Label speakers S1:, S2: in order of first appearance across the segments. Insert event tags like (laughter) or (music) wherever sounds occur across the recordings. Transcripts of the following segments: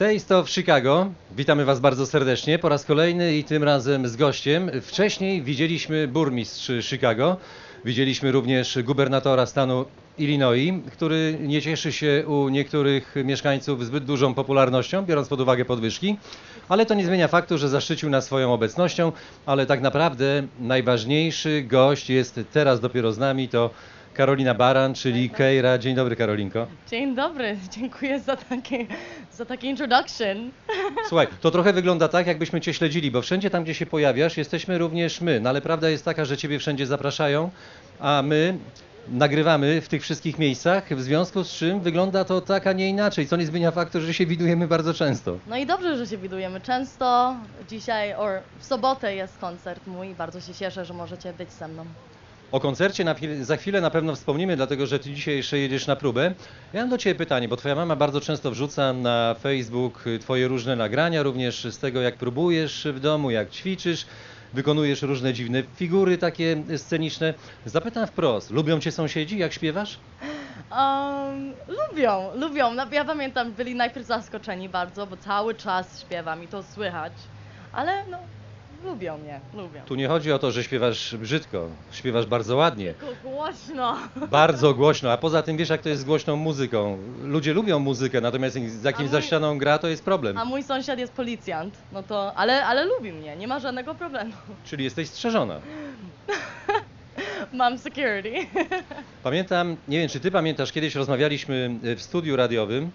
S1: Taste of Chicago. Witamy Was bardzo serdecznie. Po raz kolejny i tym razem z gościem. Wcześniej widzieliśmy burmistrz Chicago, widzieliśmy również gubernatora stanu Illinois, który nie cieszy się u niektórych mieszkańców zbyt dużą popularnością, biorąc pod uwagę podwyżki, ale to nie zmienia faktu, że zaszczycił nas swoją obecnością, ale tak naprawdę najważniejszy gość jest teraz dopiero z nami, to Karolina Baran, czyli Keira. Dzień dobry Karolinko.
S2: Dzień dobry, dziękuję za takie, za takie introduction.
S1: Słuchaj, to trochę wygląda tak, jakbyśmy Cię śledzili, bo wszędzie tam, gdzie się pojawiasz, jesteśmy również my. No ale prawda jest taka, że Ciebie wszędzie zapraszają, a my nagrywamy w tych wszystkich miejscach, w związku z czym wygląda to tak, a nie inaczej, co nie zmienia faktu, że się widujemy bardzo często.
S2: No i dobrze, że się widujemy często. Dzisiaj, or w sobotę jest koncert mój i bardzo się cieszę, że możecie być ze mną.
S1: O koncercie na, za chwilę na pewno wspomnimy, dlatego że Ty dzisiaj jeszcze jedziesz na próbę. Ja mam do Ciebie pytanie, bo Twoja mama bardzo często wrzuca na Facebook y, Twoje różne nagrania, również z tego, jak próbujesz w domu, jak ćwiczysz, wykonujesz różne dziwne figury takie sceniczne. Zapytam wprost, lubią Cię sąsiedzi, jak śpiewasz?
S2: Um, lubią, lubią. No, Ja pamiętam, byli najpierw zaskoczeni bardzo, bo cały czas śpiewam i to słychać. Ale no, lubią mnie, lubią.
S1: Tu nie chodzi o to, że śpiewasz brzydko, śpiewasz bardzo ładnie,
S2: Głośno. (laughs)
S1: bardzo głośno, a poza tym wiesz, jak to jest z głośną muzyką. Ludzie lubią muzykę, natomiast za kim
S2: A
S1: za
S2: mój-
S1: ścianą gra, to jest problem.
S2: A mój sąsiad jest policjant, no to, ale, ale lubi mnie, nie ma żadnego problemu. (laughs)
S1: Czyli jesteś strzeżona.
S2: Mam security. (laughs)
S1: Pamiętam, nie wiem czy ty pamiętasz, kiedyś rozmawialiśmy y, w studiu radiowym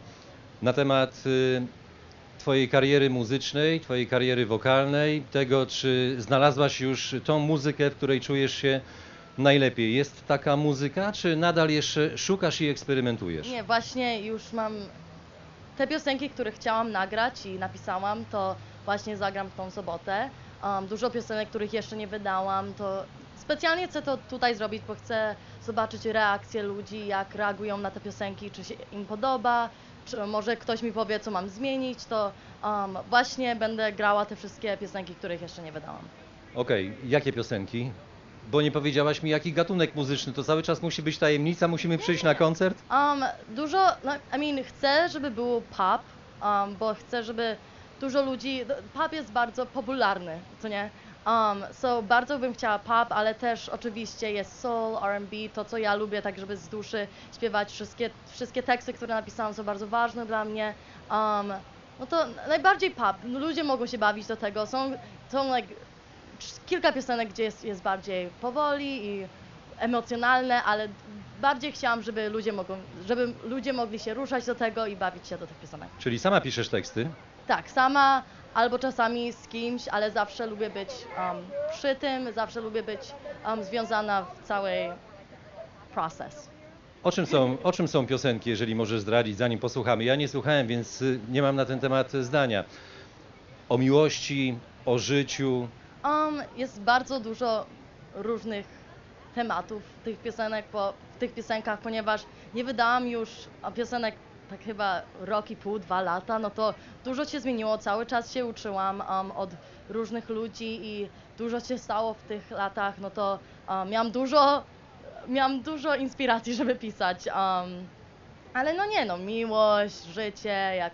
S1: na temat y, twojej kariery muzycznej, twojej kariery wokalnej, tego czy znalazłaś już tą muzykę, w której czujesz się najlepiej. Jest taka muzyka, czy nadal jeszcze szukasz i eksperymentujesz?
S2: Nie, właśnie już mam te piosenki, które chciałam nagrać i napisałam, to właśnie zagram w tą sobotę. Um, dużo piosenek, których jeszcze nie wydałam, to specjalnie chcę to tutaj zrobić, bo chcę zobaczyć reakcje ludzi, jak reagują na te piosenki, czy się im podoba, czy może ktoś mi powie, co mam zmienić, to um, właśnie będę grała te wszystkie piosenki, których jeszcze nie wydałam.
S1: Okej, jakie piosenki? Bo nie powiedziałaś mi, jaki gatunek muzyczny, to cały czas musi być tajemnica, musimy przyjść na koncert?
S2: Um, dużo, no, I mean, chcę, żeby był pop, um, bo chcę, żeby dużo ludzi, pop jest bardzo popularny, co nie? Um, so bardzo bym chciała pop, ale też oczywiście jest soul, R&B, to co ja lubię, tak żeby z duszy śpiewać. Wszystkie, wszystkie teksty, które napisałam są bardzo ważne dla mnie. Um, no to najbardziej pop, no, ludzie mogą się bawić do tego. Są, są like, kilka piosenek, gdzie jest, jest bardziej powoli i emocjonalne, ale bardziej chciałam, żeby ludzie, mogą, żeby ludzie mogli się ruszać do tego i bawić się do tych piosenek.
S1: Czyli sama piszesz teksty?
S2: Tak, sama albo czasami z kimś, ale zawsze lubię być um, przy tym, zawsze lubię być um, związana w całej proces.
S1: O czym, są, o czym są piosenki, jeżeli możesz zdradzić, zanim posłuchamy? Ja nie słuchałem, więc y, nie mam na ten temat zdania. O miłości, o życiu.
S2: Um, jest bardzo dużo różnych tematów tych piosenek, po, w tych piosenkach, ponieważ nie wydałam już piosenek tak chyba rok i pół, dwa lata, no to dużo się zmieniło, cały czas się uczyłam um, od różnych ludzi i dużo się stało w tych latach, no to um, miałam dużo, miałam dużo inspiracji, (laughs) żeby pisać, um, ale no nie no, miłość, życie, jak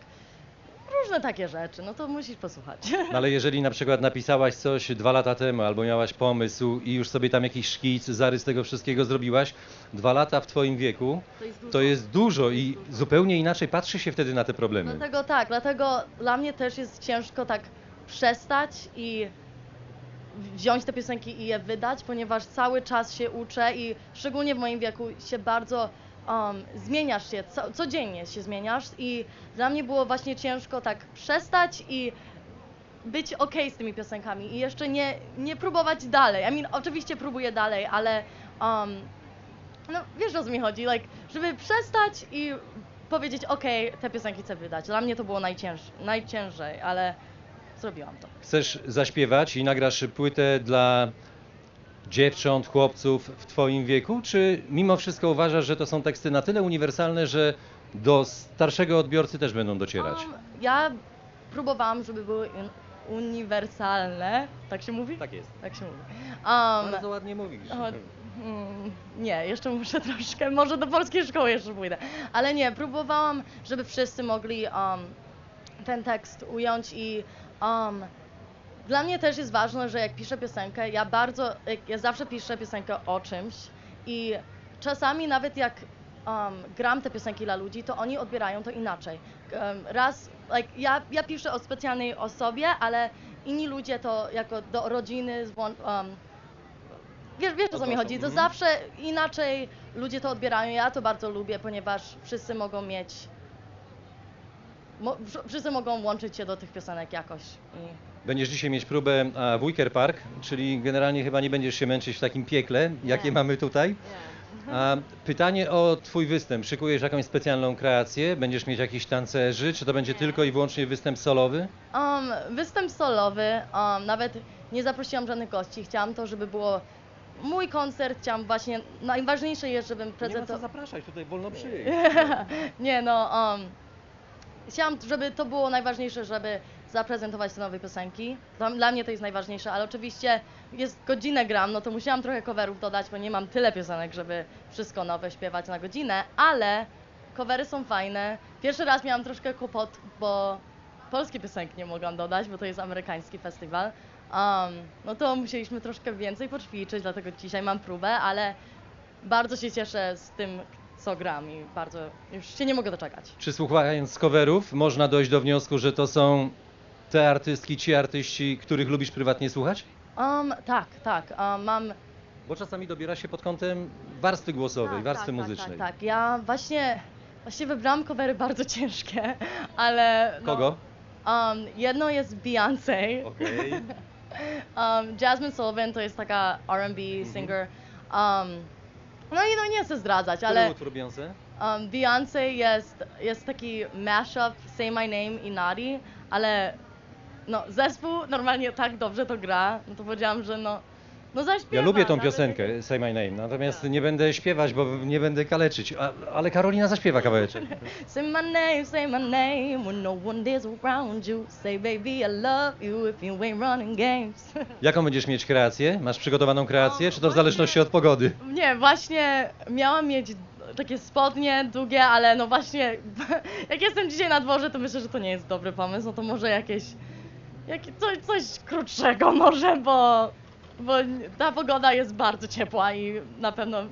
S2: różne takie rzeczy, no to musisz posłuchać.
S1: No ale jeżeli na przykład napisałaś coś dwa lata temu, albo miałaś pomysł i już sobie tam jakiś szkic, zarys tego wszystkiego zrobiłaś, dwa lata w twoim wieku,
S2: To jest dużo.
S1: to jest dużo i zupełnie inaczej patrzy się wtedy na te problemy.
S2: Dlatego tak, dlatego dla mnie też jest ciężko tak przestać i wziąć te piosenki i je wydać, ponieważ cały czas się uczę i szczególnie w moim wieku się bardzo um, zmieniasz się, co, codziennie się zmieniasz i dla mnie było właśnie ciężko tak przestać i być okej z tymi piosenkami i jeszcze nie, nie próbować dalej. I mean, oczywiście próbuję dalej, ale um, no wiesz o co mi chodzi, like, żeby przestać i powiedzieć, okej, te piosenki chcę wydać. Dla mnie to było najcięż, najciężej, ale zrobiłam to.
S1: Chcesz zaśpiewać i nagrasz płytę dla dziewcząt, chłopców w twoim wieku, czy mimo wszystko uważasz, że to są teksty na tyle uniwersalne, że do starszego odbiorcy też będą docierać?
S2: Um, ja próbowałam, żeby były un- uniwersalne, tak się mówi?
S1: Tak jest.
S2: Tak się mówi. Um,
S1: Bardzo ładnie mówisz.
S2: O, mm, nie, jeszcze muszę (laughs) troszkę, może do polskiej szkoły jeszcze pójdę. Ale nie, próbowałam, żeby wszyscy mogli um, ten tekst ująć i um, dla mnie też jest ważne, że jak piszę piosenkę, ja bardzo, ja zawsze piszę piosenkę o czymś i czasami nawet jak um, gram te piosenki dla ludzi, to oni odbierają to inaczej. Um, raz, like, ja, ja piszę o specjalnej osobie, ale inni ludzie to jako do rodziny, um, wiesz, wiesz o co mi chodzi, to
S1: mhm.
S2: zawsze inaczej ludzie to odbierają. Ja to bardzo lubię, ponieważ wszyscy mogą mieć Mo, wsz- wszyscy mogą łączyć się do tych piosenek jakoś. I...
S1: Będziesz dzisiaj mieć próbę a, w Wicker Park, czyli generalnie chyba nie będziesz się męczyć w takim piekle, jakie
S2: Nie.
S1: mamy tutaj. A pytanie o Twój występ. Szykujesz jakąś specjalną kreację? Będziesz mieć jakichś tancerzy? Czy to będzie tylko i wyłącznie występ solowy?
S2: Um, występ solowy, um, nawet nie zaprosiłam żadnych gości. Chciałam to, żeby było mój koncert. Chciałam właśnie, najważniejsze jest, żebym prezentował.
S1: zapraszać, tutaj wolno przyjść. (laughs)
S2: nie no, um, chciałam, żeby to było najważniejsze, żeby zaprezentować te nowe piosenki. Dla, dla mnie to jest najważniejsze, ale oczywiście jest godzinę gram, no to musiałam trochę coverów dodać, bo nie mam tyle piosenek, żeby wszystko nowe śpiewać na godzinę, ale covery są fajne. Pierwszy raz miałam troszkę kłopot, bo polskie piosenki nie mogłam dodać, bo to jest amerykański festiwal. Um, no to musieliśmy troszkę więcej poćwiczyć, dlatego dzisiaj mam próbę, ale bardzo się cieszę z tym, co gram i bardzo już się nie mogę doczekać.
S1: Czy słuchając coverów można dojść do wniosku, że to są te artystki, ci artyści, których lubisz prywatnie słuchać?
S2: Um, tak, tak. Um, mam.
S1: Bo czasami dobiera się pod kątem warstwy głosowej,
S2: tak,
S1: warstwy
S2: tak,
S1: muzycznej.
S2: Tak, tak, tak. Ja właśnie, właśnie wybrałam covery bardzo ciężkie, (laughs) ale. No,
S1: Kogo?
S2: Um, jedno jest Beyoncé.
S1: Okej. (laughs)
S2: Um, Jasmine Sullivan to jest taka R&B
S1: Mhm.
S2: singer. Um, no i no nie chcę zdradzać, ale
S1: Który utwór Beyoncé?
S2: um, Beyoncé jest, jest taki mashup Say My Name i Naughty, ale no zespół normalnie tak dobrze to gra, no to powiedziałam, że no, no zaśpiewa.
S1: Ja lubię tą
S2: nawet-
S1: piosenkę, Say My Name, natomiast
S2: Tak.
S1: nie będę śpiewać, bo nie będę kaleczyć. A, ale Karolina zaśpiewa kawałeczek. (laughs)
S2: Say my name, say my name when no one is around you. Say baby I love you if you ain't running games. (laughs)
S1: Jaką będziesz mieć kreację? Masz przygotowaną kreację, czy to w
S2: właśnie.
S1: zależności od pogody?
S2: Nie, właśnie miałam mieć takie spodnie długie, ale no właśnie (laughs) jak jestem dzisiaj na dworze, to myślę, że to nie jest dobry pomysł. No to może jakieś, jakie, coś, coś krótszego może, bo, bo ta pogoda jest bardzo ciepła i na pewno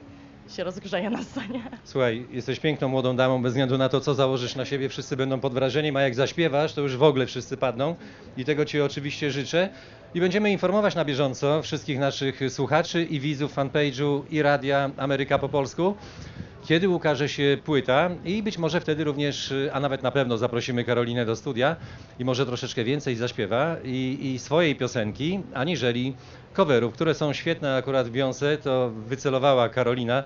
S2: się rozgrzeje na scenie.
S1: Słuchaj, jesteś piękną młodą damą, bez względu na to, co założysz na siebie, wszyscy będą pod wrażeniem, a jak zaśpiewasz, to już w ogóle wszyscy padną i tego Ci oczywiście życzę. I będziemy informować na bieżąco wszystkich naszych słuchaczy i widzów fanpage'u i radia Ameryka po polsku, kiedy ukaże się płyta i być może wtedy również, y, a nawet na pewno zaprosimy Karolinę do studia i może troszeczkę więcej zaśpiewa i, i swojej piosenki, aniżeli coverów, które są świetne akurat w Beyoncé, to wycelowała Karolina,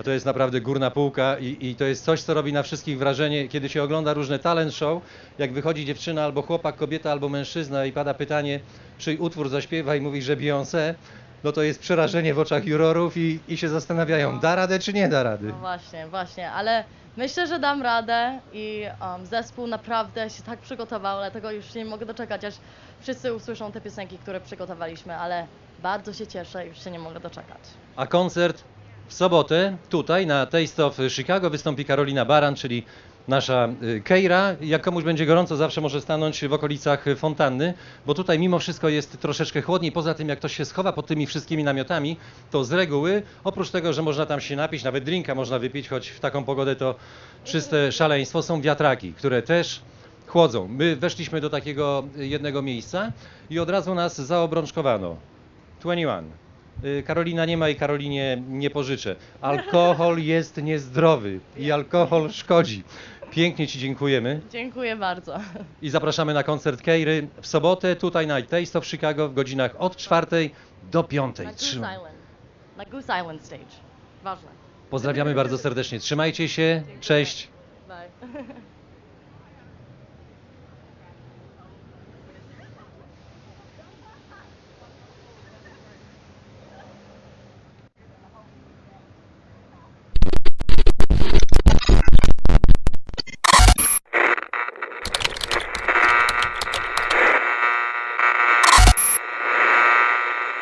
S1: a to jest naprawdę górna półka i, i to jest coś, co robi na wszystkich wrażenie, kiedy się ogląda różne talent show, jak wychodzi dziewczyna albo chłopak, kobieta albo mężczyzna i pada pytanie, czy utwór zaśpiewa i mówi, że Beyoncé, no to jest przerażenie w oczach jurorów i, i się zastanawiają, da radę czy nie da rady.
S2: No właśnie, właśnie, ale myślę, że dam radę i um, zespół naprawdę się tak przygotował, dlatego już nie mogę doczekać, aż wszyscy usłyszą te piosenki, które przygotowaliśmy, ale bardzo się cieszę, już się nie mogę doczekać.
S1: A koncert w sobotę tutaj na Taste of Chicago wystąpi Karolina Baran, czyli nasza y, Keira. Jak komuś będzie gorąco, zawsze może stanąć w okolicach y, fontanny, bo tutaj mimo wszystko jest troszeczkę chłodniej. Poza tym, jak ktoś się schowa pod tymi wszystkimi namiotami, to z reguły, oprócz tego, że można tam się napić, nawet drinka można wypić, choć w taką pogodę to czyste szaleństwo, są wiatraki, które też chłodzą. My weszliśmy do takiego y, jednego miejsca i od razu nas zaobrączkowano. 21. Y, Karolina nie ma i Karolinie nie pożyczę. Alkohol jest niezdrowy i alkohol szkodzi. Pięknie Ci dziękujemy
S2: Dziękuję bardzo.
S1: i zapraszamy na koncert Keiry w sobotę tutaj na Taste of Chicago w godzinach od czwartej do piątej.
S2: Na Goose
S1: Trzymaj.
S2: Island. Na Goose Island stage. Ważne.
S1: Pozdrawiamy bardzo serdecznie. Trzymajcie się. Cześć.
S2: Bye. (laughs)